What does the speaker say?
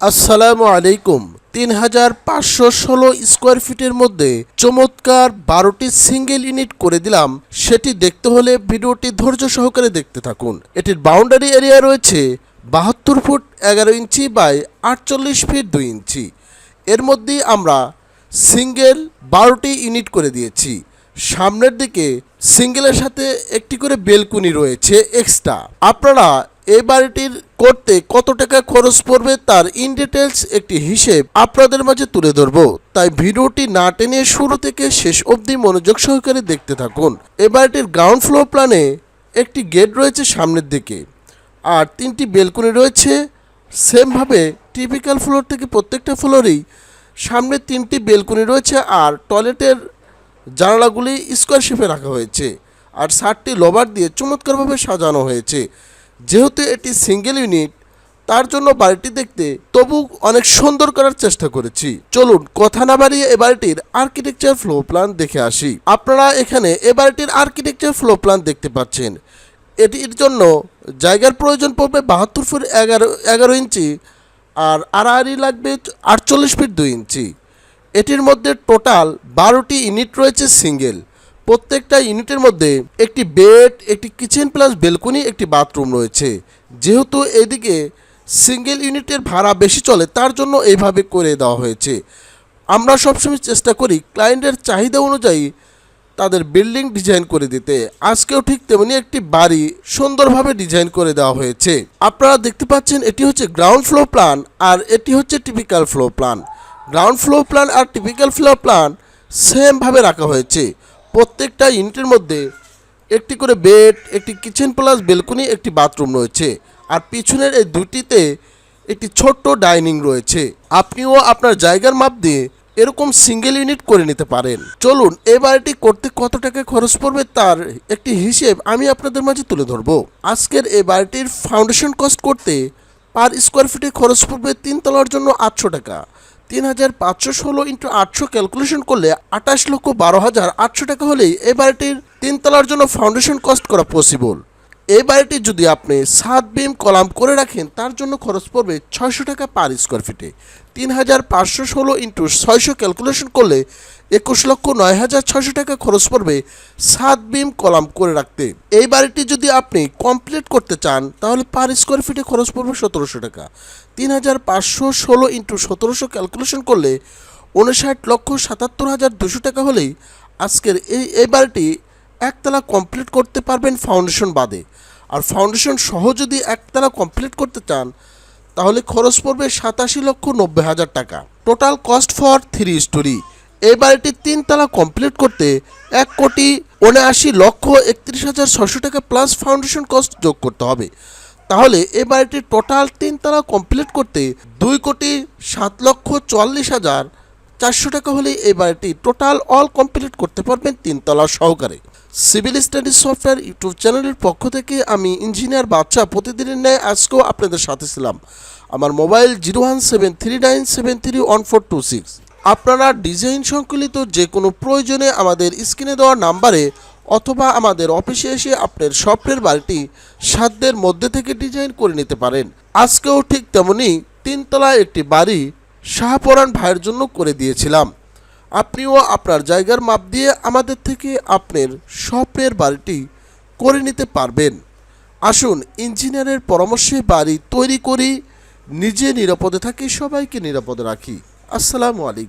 আসসালামু আলাইকুম। তিন হাজার পাঁচশো ষোলো স্কোয়ার ফিটের মধ্যে চমৎকার বারোটি সিঙ্গেল ইউনিট করে দিলাম। সেটি দেখতে হলে ভিডিওটি ধৈর্য সহকারে দেখতে থাকুন। এটির বাউন্ডারি এরিয়া রয়েছে বাহাত্তর ফুট এগারো ইঞ্চি বাই আটচল্লিশ ফিট দুই ইঞ্চি। এর মধ্যে আমরা সিঙ্গেল বারোটি ইউনিট করে দিয়েছি। সামনের দিকে সিঙ্গেলের সাথে একটি করে বেলকুনি রয়েছে এক্সট্রা। আপনারা এই বাড়িটির করতে কত টাকা খরচ পড়বে তার ইন ডিটেলস একটি হিসেব আপনাদের মাঝে তুলে ধরবো। তাই ভিডিওটি না টেনে শুরু থেকে শেষ অবধি মনোযোগ সহকারে দেখতে থাকুন। এই বাড়িটির গ্রাউন্ড ফ্লোর প্ল্যানে একটি গেট রয়েছে সামনের দিকে। আর তিনটি বেলকনি রয়েছে। সেমভাবে টিপিক্যাল ফ্লোর থেকে প্রত্যেকটা ফ্লোরেই সামনে তিনটি বেলকনি রয়েছে আর টয়লেটের জানালাগুলি স্কোয়ার শেপে রাখা হয়েছে। আর সাতটি লোভার দিয়ে চমৎকারভাবে সাজানো হয়েছে। যেহেতু এটি সিঙ্গেল ইউনিট তার জন্য বাড়িটি দেখতে তবু অনেক সুন্দর করার চেষ্টা করেছি। চলুন কথা না বাড়িয়ে এ বাড়িটির আর্কিটেকচার ফ্লো প্ল্যান দেখে আসি। আপনারা এখানে এ বাড়িটির আর্কিটেকচার ফ্লো প্ল্যান দেখতে পাচ্ছেন। এটির জন্য জায়গার প্রয়োজন পড়বে বাহাত্তর ফুট এগারো এগারো ইঞ্চি আর আড়াআড়ি লাগবে আটচল্লিশ ফিট দুই ইঞ্চি। এটির মধ্যে টোটাল বারোটি ইউনিট রয়েছে সিঙ্গেল প্রত্যেকটা ইউনিটের মধ্যে একটি বেড, একটি কিচেন প্লাস বেলকনি, একটি বাথরুম রয়েছে। যেহেতু এদিকে সিঙ্গেল ইউনিটের ভাড়া বেশি চলে, তার জন্য এইভাবে করে দেওয়া হয়েছে। আমরা সবসময় চেষ্টা করি ক্লায়েন্টের চাহিদা অনুযায়ী তাদের বিল্ডিং ডিজাইন করে দিতে। আজকেও ঠিক তেমনি একটি বাড়ি সুন্দরভাবে ডিজাইন করে দেওয়া হয়েছে। আপনারা দেখতে পাচ্ছেন এটি হচ্ছে গ্রাউন্ড ফ্লোর প্ল্যান আর এটি হচ্ছে typical floor plan. Ground floor plan আর টিপিক্যাল ফ্লোর প্ল্যান সেমভাবে রাখা হয়েছে। প্রত্যেকটা ইউনিটের মধ্যে একটি করে বেড, একটি কিচেন প্লাস বেলকনি, একটি বাথরুম রয়েছে। আর পিছনের এই দুটিতে একটি ছোট্ট ডাইনিং রয়েছে। আপনিও আপনার জায়গার মাপ দিয়ে এরকম সিঙ্গেল ইউনিট করে নিতে পারেন। চলুন এই বাড়িটি করতে কত টাকা খরচ পড়বে তার একটি হিসেব আমি আপনাদের মাঝে তুলে ধরবো। আজকের এই বাড়িটির ফাউন্ডেশন কস্ট করতে পার স্কোয়ার ফিটে খরচ পড়বে তিন তলার জন্য আটশো টাকা। তিন হাজার পাঁচশো ষোলো ইন্টু আটশো ক্যালকুলেশন করলে আঠাশ লক্ষ বারো হাজার আটশো টাকা হলেই এ বাড়িটির তিন তলার জন্য ফাউন্ডেশন কস্ট করা পসিবল এই বাড়িটি যদি আপনি সাত বিম কলাম করে রাখেন, তার জন্য খরচ পড়বে ছয়শো টাকা পার স্কোয়ার ফিটে তিন হাজার পাঁচশো ষোলো ইন্টু ছয়শো ক্যালকুলেশন করলে একুশ লক্ষ নয় হাজার ছয়শো টাকা খরচ পড়বে সাত বিম কলাম করে রাখতে। এই বাড়িটি যদি আপনি কমপ্লিট করতে চান, তাহলে পার স্কোয়ার ফিটে খরচ পড়বে সতেরোশো টাকা। তিন হাজার পাঁচশো ষোলো ইন্টু সতেরোশো ক্যালকুলেশন করলে উনষাট লক্ষ সাতাত্তর হাজার দুশো টাকা হলেই আজকের এই এই বাড়িটি একতলা কমপ্লিট করতে পারবেন ফাউন্ডেশন বাদে। আর ফাউন্ডেশন সহ যদি একতলা কমপ্লিট করতে চান, তাহলে খরচ পড়বে সাতাশি লক্ষ নব্বই হাজার টাকা। Total cost for three storey এই বাড়িটি তিনতলা কমপ্লিট করতে এক কোটি উনআশি লক্ষ একত্রিশ হাজার ছশো টাকা প্লাস ফাউন্ডেশন কস্ট যোগ করতে হবে। তাহলে এ বাড়িটির টোটাল তিনতলা কমপ্লিট করতে দুই কোটি সাত লক্ষ চুয়াল্লিশ হাজার চারশো টাকা হলে এই বাড়িটি টোটাল অল কমপ্লিট করতে পারবেন তিনতলা সহকারে। সিভিল স্টাডিজ সফটওয়্যার ইউটিউব চ্যানেলের পক্ষ থেকে আমি ইঞ্জিনিয়ার বাচ্চা প্রতিদিনের ন্যায় আজকেও আপনাদের সাথে ছিলাম। আমার mobile zero one seven three nine seven three one four two six. আপনারা ডিজাইন সংকলিত যে কোনো প্রয়োজনে আমাদের স্ক্রিনে দেওয়া নাম্বারে অথবা আমাদের অফিসে এসে আপনার স্বপ্নের বাড়িটি সাধ্যের মধ্যে থেকে ডিজাইন করে নিতে পারেন। আজকেও ঠিক তেমনি তিনতলা একটি বাড়ি শাহপরান ভাইয়ের জন্য করে দিয়েছিলাম। আপনিও আপনার জায়গার মাপ দিয়ে আমাদের থেকে আপনার স্বপ্নের বাড়িটি করে নিতে পারবেন। আসুন ইঞ্জিনিয়ারের পরামর্শে বাড়ি তৈরি করি, নিজে নিরাপদে থাকি, সবাইকে নিরাপদে রাখি। আসসালামু আলাইকুম।